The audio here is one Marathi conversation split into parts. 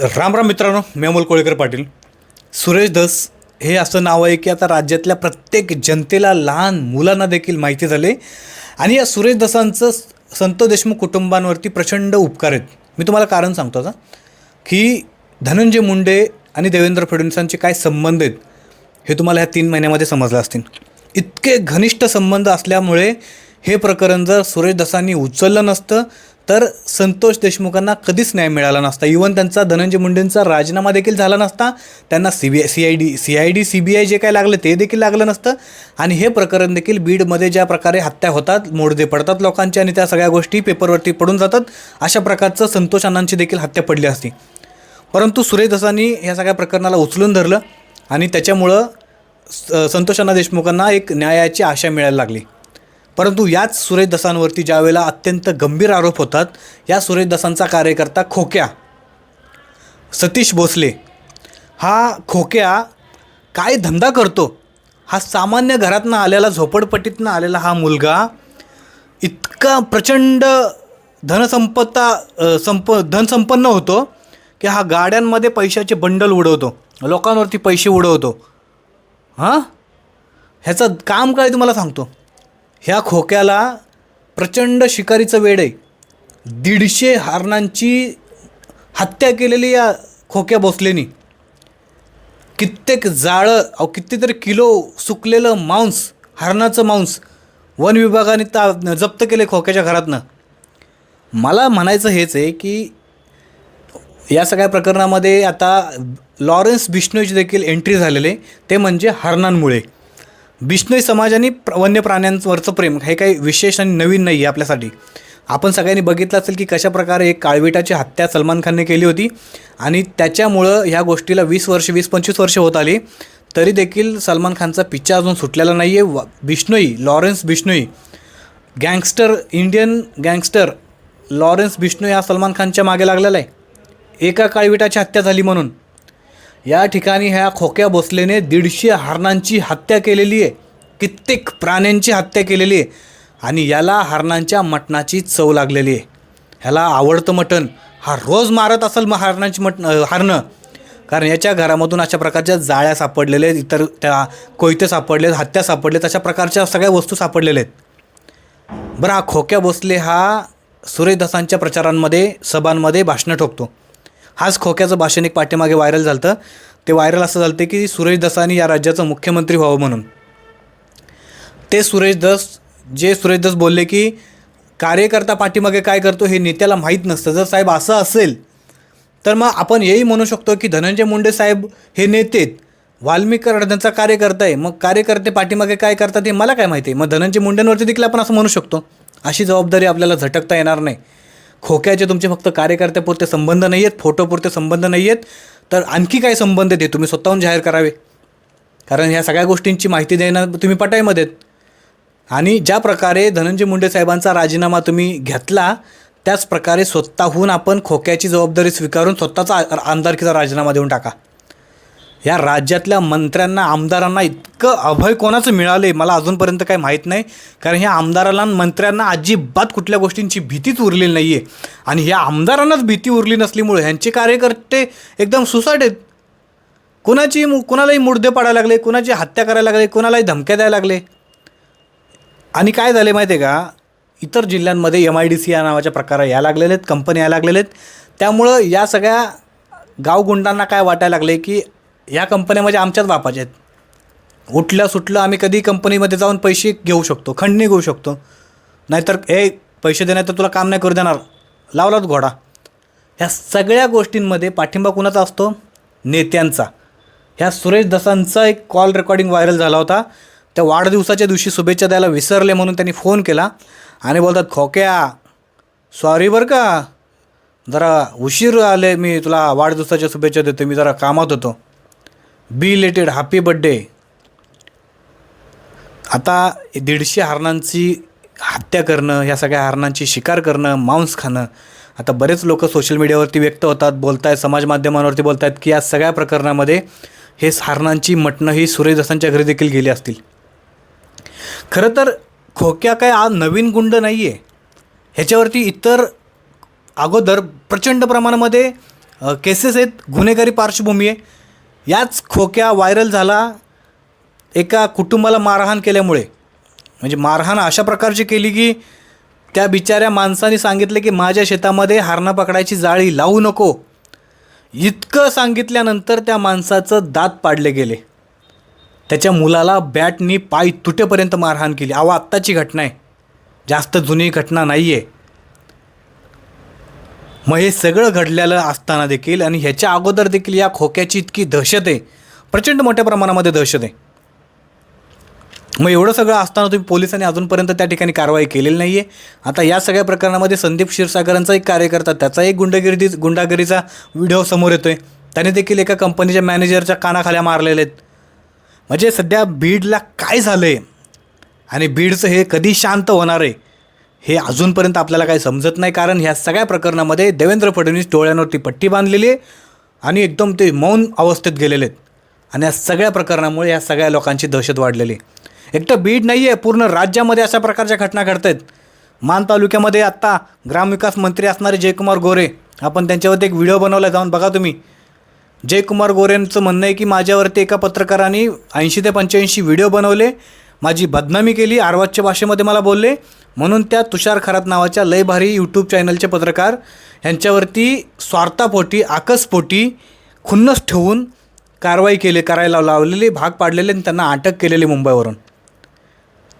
राम राम मित्रांनो मी अमोल कोळेकर पाटील. सुरेश धस हे असं नाव आहे की आता राज्यातल्या प्रत्येक जनतेला लहान मुलांना देखील माहिती झाले. आणि या सुरेश दसांचं संत देशमुख कुटुंबांवरती प्रचंड उपकार आहेत. मी तुम्हाला कारण सांगतो आता की धनंजय मुंडे आणि देवेंद्र फडणवीसांचे काय संबंध आहेत हे तुम्हाला ह्या तीन महिन्यामध्ये समजलं असतील. इतके घनिष्ठ संबंध असल्यामुळे हे प्रकरण जर सुरेश दसांनी उचललं नसतं तर संतोष देशमुखांना कधीच न्याय मिळाला नसता. इवन त्यांचा धनंजय मुंडेंचा राजीनामा देखील झाला नसता त्यांना C B C I D C I D C B I जे काय लागलं ते देखील लागलं नसतं. आणि हे प्रकरण देखील बीडमध्ये ज्या प्रकारे हत्या होतात मोडदे पडतात लोकांचे आणि त्या सगळ्या गोष्टी पेपरवरती पडून जातात अशा प्रकारचं संतोष अण्णांची देखील हत्या पडली असती. परंतु सुरेश दसांनी ह्या सगळ्या प्रकरणाला उचलून धरलं आणि त्याच्यामुळं स- संतोष अण्णा देशमुखांना एक न्यायाची आशा मिळायला लागली. परंतु याच सुरेश दसांवरती ज्यावेळेला अत्यंत गंभीर आरोप होतात या सुरेश दसांचा कार्यकर्ता खोक्या. सतीश भोसले. हा खोक्या काय धंदा करतो? हा सामान्य घरातनं आलेला झोपडपट्टीतनं आलेला हा मुलगा इतका प्रचंड धनसंपत्ता संप धनसंपन्न होतो की हा गाड्यांमध्ये पैशाचे बंडल उडवतो. लोकांवरती पैसे उडवतो. हां? ह्याचं काम काय तुम्हाला सांगतो. ह्या खोक्याला प्रचंड शिकारीचं वेड आहे. दीडशे हरणांची हत्या केलेली या खोक्या भोसलेनी. कित्येक जाळं अहो कितीतरी किलो सुकलेलं मांस हरणाचं मांस वन विभागाने ता जप्त केले खोक्याच्या घरातनं. मला म्हणायचं हेच आहे की या सगळ्या प्रकरणामध्ये आता लॉरेन्स बिश्नोईची देखील एंट्री झालेले ते म्हणजे हरणांमुळे. बिष्णोई समाजाने वन्य प्राण्यांवरचं प्रेम हे काही विशेष आणि नवीन नाही आहे आपल्यासाठी. आपण सगळ्यांनी बघितलं असेल की कशाप्रकारे एक काळविटाची हत्या सलमान खानने केली होती आणि त्याच्यामुळं ह्या गोष्टीला वीस वर्ष वीस पंचवीस वर्ष होत आली. तरी देखील सलमान खानचा पिच्चा अजून सुटलेला नाही आहे वा Bishnoi Lawrence Bishnoi gangster Indian gangster Lawrence Bishnoi हा सलमान खानच्या मागे लागलेला आहे. एका काळविटाची हत्या झाली म्हणून. या ठिकाणी ह्या खोक्या भोसलेने दीडशे हरणांची हत्या केलेली आहे. कित्येक प्राण्यांची हत्या केलेली आहे. आणि याला हरणांच्या मटणाची चव लागलेली आहे. ह्याला आवडतं मटण. हा रोज मारत असेल मग हरणांची मट हरणं. कारण याच्या घरामधून अशा प्रकारच्या जाळ्या सापडलेल्या आहेत इतर त्या कोयते सापडले हत्या सापडले अशा प्रकारच्या सगळ्या वस्तू सापडलेल्या आहेत. बरं हा खोक्या भोसले हा सुरेशदासांच्या प्रचारांमध्ये सभांमध्ये भाषणं ठोकतो. हाच खोक्याचं भाषण एक पाठीमागे व्हायरल झालं ते व्हायरल असं झालं की सुरेश दसानी या राज्याचं मुख्यमंत्री व्हावं म्हणून. ते सुरेश दस जे सुरेश दस बोलले की कार्यकर्ता पाठीमागे काय करतो हे नेत्याला माहीत नसतं. जर साहेब असं असेल तर मग आपण हेही म्हणू शकतो की धनंजय मुंडे साहेब हे नेतेत वाल्मिकी त्यांचा कार्यकर्ता आहे. मग कार्यकर्ते पाठीमागे काय करतात हे मला काय माहिती आहे? मग धनंजय मुंडेंवरती देखील आपण असं म्हणू शकतो. अशी जबाबदारी आपल्याला झटकता येणार नाही. खोक्याचे तुमचे फक्त कार्यकर्त्यापुरते संबंध नाही आहेत फोटोपुरते संबंध नाही आहेत तर आणखी काय संबंध आहेत तुम्ही स्वतःहून जाहीर करावे. कारण ह्या सगळ्या गोष्टींची माहिती देणं तुम्ही पटाईमध्ये आहेत आणि ज्या प्रकारे धनंजय मुंडे साहेबांचा राजीनामा तुम्ही घेतला त्याच प्रकारे स्वतःहून आपण खोक्याची जबाबदारी स्वीकारून स्वतःचा आमदारकीचा राजीनामा देऊन टाका. या राज्यातल्या मंत्र्यांना आमदारांना इतकं अभय कोणाचं मिळालं आहे मला अजूनपर्यंत काही माहीत नाही. कारण ह्या आमदारांना मंत्र्यांना अजिबात कुठल्या गोष्टींची भीतीच उरलेली नाही आहे आणि ह्या आमदारांनाच भीती उरली नसल्यामुळे ह्यांचे कार्यकर्ते एकदम सुसाट आहेत. कुणाची कुणालाही मुडदे पाडायला लागले कुणाची हत्या करायला लागले कुणालाही धमक्या द्यायला लागले. आणि काय झाले माहिती आहे का? इतर जिल्ह्यांमध्ये एम आय डी सी या नावाच्या प्रकार यायला लागलेले आहेत कंपन्या यायला लागलेले आहेत. त्यामुळं या सगळ्या गावगुंडांना काय वाटायला लागले की या कंपन्या म्हणजे आमच्याच बापाच्या आहेत. उठलं सुटलं आम्ही कधी कंपनीमध्ये जाऊन पैसे घेऊ शकतो खंडणी घेऊ शकतो. नाहीतर हे पैसे देणार तर तुला काम नाही करू देणार. लावलाच घोडा. ह्या सगळ्या गोष्टींमध्ये पाठिंबा कुणाचा असतो? नेत्यांचा. ह्या सुरेश दसांचा एक कॉल रेकॉर्डिंग व्हायरल झाला होता. त्या वाढदिवसाच्या दिवशी शुभेच्छा द्यायला विसरले म्हणून त्यांनी फोन केला आणि बोलतात खोक्या सॉरी बरं का. जरा उशीर आले मी तुला वाढदिवसाच्या शुभेच्छा देतो मी जरा कामात होतो. बी रिलेटेड हॅपी बड्डे आता दीडशे हरणांची हत्या करणं ह्या सगळ्या हरणांची शिकार करणं मांस खाणं आता बरेच लोक सोशल मीडियावरती व्यक्त होतात बोलत आहेत समाज माध्यमांवरती बोलत आहेत की या सगळ्या प्रकरणामध्ये हे हरणांची मटणं ही सुरेशदासांच्या घरी देखील गेली असतील. खरं तर खोक्या काय आज नवीन गुंड नाही आहे ह्याच्यावरती इतर अगोदर प्रचंड प्रमाणामध्ये केसेस आहेत गुन्हेगारी पार्श्वभूमी आहे. याच खोक्या व्हायरल झाला एका कुटुंबाला मारहाण केल्यामुळे. म्हणजे मारहाण अशा प्रकारची केली की त्या बिचाऱ्या माणसाने सांगितले की माझ्या शेतामध्ये हारणं पकडायची जाळी लावू नको. इतकं सांगितल्यानंतर त्या माणसाचं दात पाडले गेले. त्याच्या मुलाला बॅटनी पाय तुटेपर्यंत मारहाण केली. अहो आत्ताची घटना आहे. जास्त जुनी घटना नाही आहे मग हे सगळं घडलेलं असताना देखील आणि ह्याच्या अगोदर देखील या खोक्याची इतकी दहशत आहे. प्रचंड मोठ्या प्रमाणामध्ये दहशत आहे. मग एवढं सगळं असताना तुम्ही पोलिसांनी अजूनपर्यंत त्या ठिकाणी कारवाई केलेली नाही आहे आता या सगळ्या प्रकरणामध्ये संदीप क्षीरसागरांचा एक कार्यकर्ता त्याचा एक गुंडगिरी गुंडागिरीचा व्हिडिओ समोर येतो आहे त्याने देखील एका कंपनीच्या मॅनेजरच्या कानाखाल्या मारलेले आहेत. म्हणजे सध्या बीडला काय झालं आहे आणि बीडचं हे कधी शांत होणार आहे? हे अजूनपर्यंत आपल्याला काही समजत नाही कारण ह्या सगळ्या प्रकरणामध्ये देवेंद्र फडणवीस डोळ्यांवरती पट्टी बांधलेली आहे आणि एकदम ते मौन अवस्थेत गेलेले आहेत. आणि या सगळ्या प्रकरणामुळे या सगळ्या लोकांची दहशत वाढलेली आहे. एकटं बीड नाही आहे पूर्ण राज्यामध्ये अशा प्रकारच्या घटना घडत आहेत मान तालुक्यामध्ये आत्ता ग्रामविकास मंत्री असणारे जयकुमार गोरे आपण त्यांच्यावरती एक व्हिडिओ बनवला जाऊन बघा तुम्ही. जयकुमार गोरेंचं म्हणणं आहे की माझ्यावरती एका पत्रकाराने ऐंशी ते पंच्याऐंशी व्हिडिओ बनवले माझी बदनामी केली आरवाजच्या भाषेमध्ये मला बोलले. म्हणून त्या तुषार खरात नावाच्या लय भारी यूट्यूब चॅनलचे पत्रकार ह्यांच्यावरती स्वार्थापोटी आकसपोटी खुन्नस ठेवून कारवाई केली करायला लावलेली भाग पाडलेले आणि त्यांना अटक केलेली मुंबईवरून.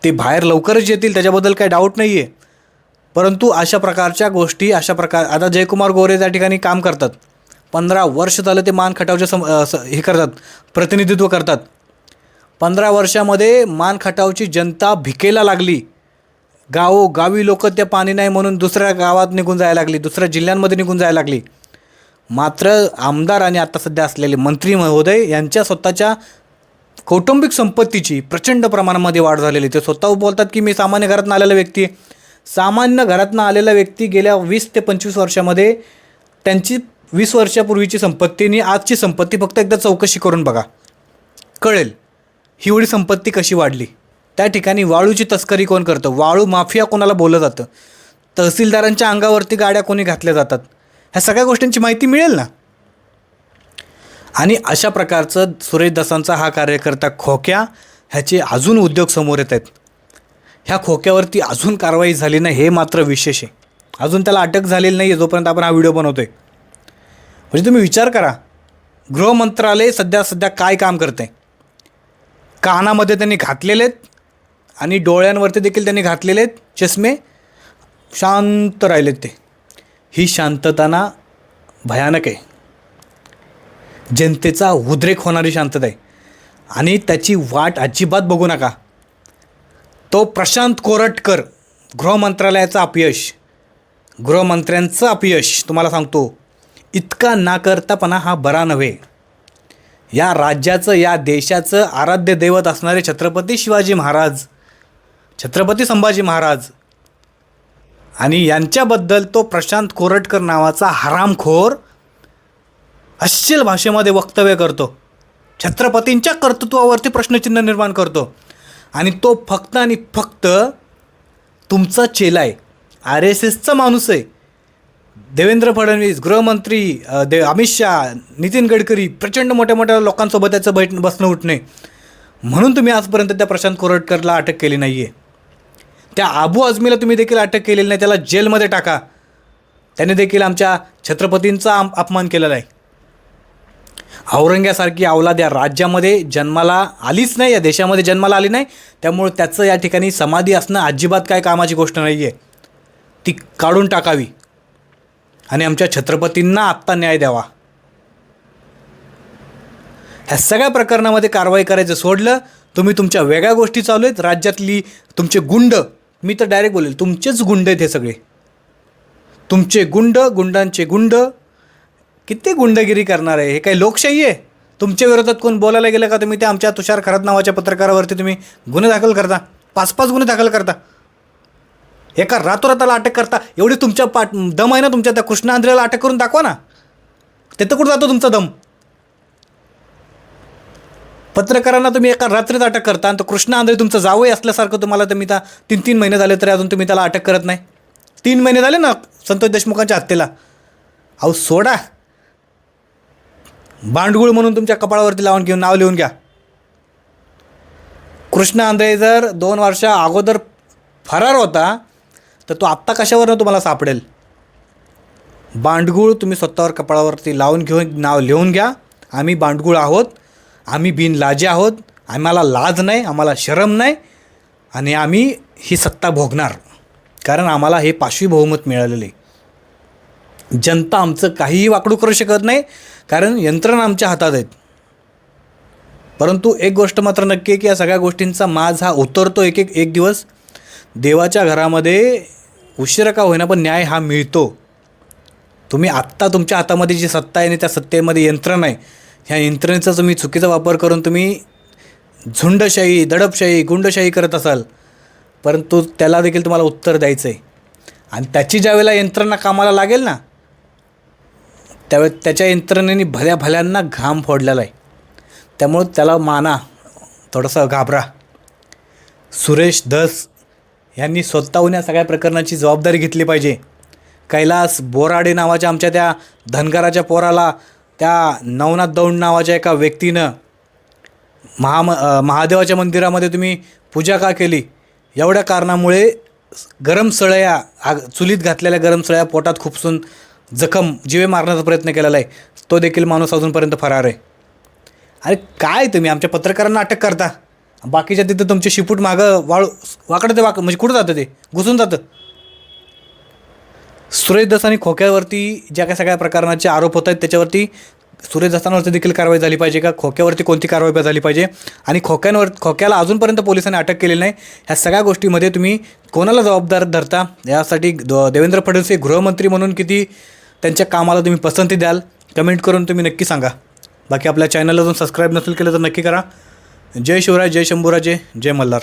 ते बाहेर लवकरच येतील त्याच्याबद्दल काही डाऊट नाही आहे परंतु अशा प्रकारच्या गोष्टी अशा प्रकार आता जयकुमार गोरे त्या ठिकाणी काम करतात. पंधरा वर्ष झालं ते मान खटावचे सम हे करतात प्रतिनिधित्व करतात. पंधरा वर्षामध्ये मान खटावची जनता भिकेला लागली. गावो गावी लोक त्या पाणी नाही म्हणून दुसऱ्या गावात निघून जायला लागली दुसऱ्या जिल्ह्यांमध्ये निघून जायला लागली. मात्र आमदार आणि आता सध्या असलेले मंत्री महोदय यांच्या स्वतःच्या कौटुंबिक संपत्तीची प्रचंड प्रमाणामध्ये वाढ झालेली ते स्वतः बोलतात की मी सामान्य घरातून आलेला व्यक्ती सामान्य घरातून आलेला व्यक्ती गेल्या वीस ते पंचवीस वर्षामध्ये त्यांची वीस वर्षापूर्वीची संपत्ती आणि आजची संपत्ती फक्त एकदा चौकशी करून बघा. कळेल. ही एवढी संपत्ती कशी वाढली? त्या ठिकाणी वाळूची तस्करी कोण करतं? वाळू माफिया कोणाला बोललं जातं? तहसीलदारांच्या अंगावरती गाड्या कोणी घातल्या जातात? ह्या सगळ्या गोष्टींची माहिती मिळेल ना? आणि अशा प्रकारचं सुरेशदासांचा हा कार्यकर्ता खोक्या ह्याचे अजून उद्योग समोर येत आहेत. ह्या खोक्यावरती अजून कारवाई झाली नाही हे मात्र विशेष आहे. अजून त्याला अटक झालेली नाही आहे जोपर्यंत आपण हा व्हिडिओ बनवतो आहे म्हणजे तुम्ही विचार करा गृहमंत्रालय सध्या सध्या काय काम करते कानामध्ये त्यांनी घातलेले आहेत आणि डोळ्यांवरती देखील त्यांनी घातलेले आहेत चष्मे. शांत राहिलेत ते. ही शांतताना भयानक आहे. जनतेचा उद्रेक होणारी शांतता आहे. आणि त्याची वाट अजिबात बघू नका. तो प्रशांत कोरटकर गृहमंत्रालयाचं अपयश. गृहमंत्र्यांचं अपयश तुम्हाला सांगतो. इतका नाकर्तापणा हा बरा नव्हे. या राज्याचं या देशाचं आराध्य दैवत असणारे छत्रपती शिवाजी महाराज छत्रपती संभाजी महाराज आणि यांच्याबद्दल तो प्रशांत कोरटकर नावाचा हरामखोर अश्चिल भाषेमध्ये वक्तव्य करतो. छत्रपतींच्या कर्तृत्वावरती प्रश्नचिन्ह निर्माण करतो. आणि तो फक्त आणि फक्त तुमचा चेला आहे आर एस एसचा माणूस आहे देवेंद्र फडणवीस गृहमंत्री दे अमित शहा नितीन गडकरी प्रचंड मोठ्या मोठ्या लोकांसोबत त्याचं बैठ बसणं उठणे. म्हणून तुम्ही आजपर्यंत त्या प्रशांत कोरटकरला अटक केली नाही आहे त्या आबू आझमीला तुम्ही देखील अटक केलेली नाही त्याला जेलमध्ये टाका. त्याने देखील आमच्या छत्रपतींचा अपमान केलेला आहे. औरंग्यासारखी अवलाद या राज्यामध्ये जन्माला आलीच नाही या देशामध्ये जन्माला आली नाही. त्यामुळे त्याचं या ठिकाणी समाधी असणं अजिबात काय कामाची गोष्ट नाही आहे ती काढून टाकावी. आणि आमच्या छत्रपतींना आत्ता न्याय द्यावा. ह्या सगळ्या प्रकरणामध्ये कारवाई करायचं सोडलं तुम्ही तुमच्या वेगळ्या गोष्टी चालू आहेत राज्यातली तुमचे गुंड मी तर डायरेक्ट बोलेल तुमचेच गुंड आहेत हे सगळे. तुमचे गुंड गुंडांचे गुंड किती गुंडगिरी करणार आहे हे काही लोकशाही आहे? तुमच्या विरोधात कोण बोलायला गेलं का तुम्ही? ते आमच्या तुषार खरात नावाच्या पत्रकारावरती तुम्ही गुन्हे दाखल करता पाच पाच गुन्हे दाखल करता. एका रातोराताला अटक करता एवढी तुमच्या पाठ दम आहे ना तुमच्या त्या कृष्णा आंध्रेला अटक करून दाखवा ना. तिथं कुठं जातो तुमचा दम? पत्रकारांना तुम्ही एका रात्रीत अटक करता आणि तो कृष्णा आंध्रे तुमचं जावंही असल्यासारखं तुम्हाला तुम्ही त्या तीन तीन महिने झाले तरी अजून तुम्ही त्याला अटक करत नाही. तीन महिने झाले ना संतोष देशमुखांच्या हत्येला. अहो सोडा. बांडगुळ म्हणून तुमच्या कपाळावरती लावून घेऊन नाव लिहून घ्या. कृष्ण आंधळे जर दोन वर्षा अगोदर फरार होता तर तो आत्ता कशावरनं तुम्हाला सापडेल? बांडगुळ तुम्ही स्वतःवर कपाळावरती लावून घेऊन नाव लिहून घ्या. आम्ही बांडगुळ आहोत. आम्ही बिन लाजे आहोत. आम्हाला लाज नाही आम्हाला शरम नाही आणि आम्ही ही सत्ता भोगणार. कारण आम्हाला हे पाशवी बहुमत मिळालेले जनता आमचं काहीही वाकडू करू शकत नाही कारण यंत्रणा आमच्या हातात आहेत. परंतु एक गोष्ट मात्र नक्की आहे की या सगळ्या गोष्टींचा माज हा उतरतो एक एक एक दिवस. देवाच्या घरामध्ये उशिरा का होईना पण न्याय हा मिळतो. तुम्ही आत्ता तुमच्या हातामध्ये जी सत्ता आहे आणि त्या सत्तेमध्ये यंत्रणा आहे ह्या यंत्रणेचा तुम्ही चुकीचा वापर करून तुम्ही झुंडशाही दडपशाही गुंडशाही करत असाल परंतु त्याला देखील तुम्हाला उत्तर द्यायचं आहे आणि त्याची ज्या वेळेला यंत्रणा कामाला लागेल ना त्यावेळे त्याच्या यंत्रणेने भल्या भल्यांना घाम फोडलेला आहे. त्यामुळं त्याला माना थोडंसं घाबरा. सुरेश धस ह्यांनी स्वतःहून या सगळ्या प्रकरणाची जबाबदारी घेतली पाहिजे. कैलास बोराडे नावाच्या आमच्या त्या धनगराच्या पोराला त्या नवनाथ दौंड नावाच्या एका व्यक्तीनं महाम महादेवाच्या मंदिरामध्ये तुम्ही पूजा का केली? एवढ्या कारणामुळे गरम सळया आग चुलीत घातलेल्या गरम सळया पोटात खुपसून जखम जिवे मारण्याचा प्रयत्न केलेला आहे. तो देखील माणूस अजूनपर्यंत फरार आहे. अरे काय तुम्ही? आमच्या पत्रकारांना अटक करता. बाकीच्या तिथं तुमचे शिपूट मागं वाळू वाकडं ते वाक म्हणजे कुठं जातं ते? घुसून जातं? सुरेश दसानी आणि खोक्यावरती ज्या काही सगळ्या प्रकरणाचे आरोप होत आहेत त्याच्यावरती सुरेश दसांवरती देखील कारवाई झाली पाहिजे का? खोक्यावरती कोणती कारवाई झाली पाहिजे? आणि खोक्यांवर खोक्याला अजूनपर्यंत पोलिसांनी अटक केलेली नाही. ह्या सगळ्या गोष्टीमध्ये तुम्ही कोणाला जबाबदार धरता? यासाठी द- देवेंद्र फडणवीस हे गृहमंत्री म्हणून किती त्यांच्या कामाला तुम्ही पसंती द्याल? कमेंट करून तुम्ही नक्की सांगा. बाकी आपल्या चॅनलला अजून सबस्क्राईब नसेल केलं तर नक्की करा. जय शिवराय जय शंभूराजे जय मल्हार.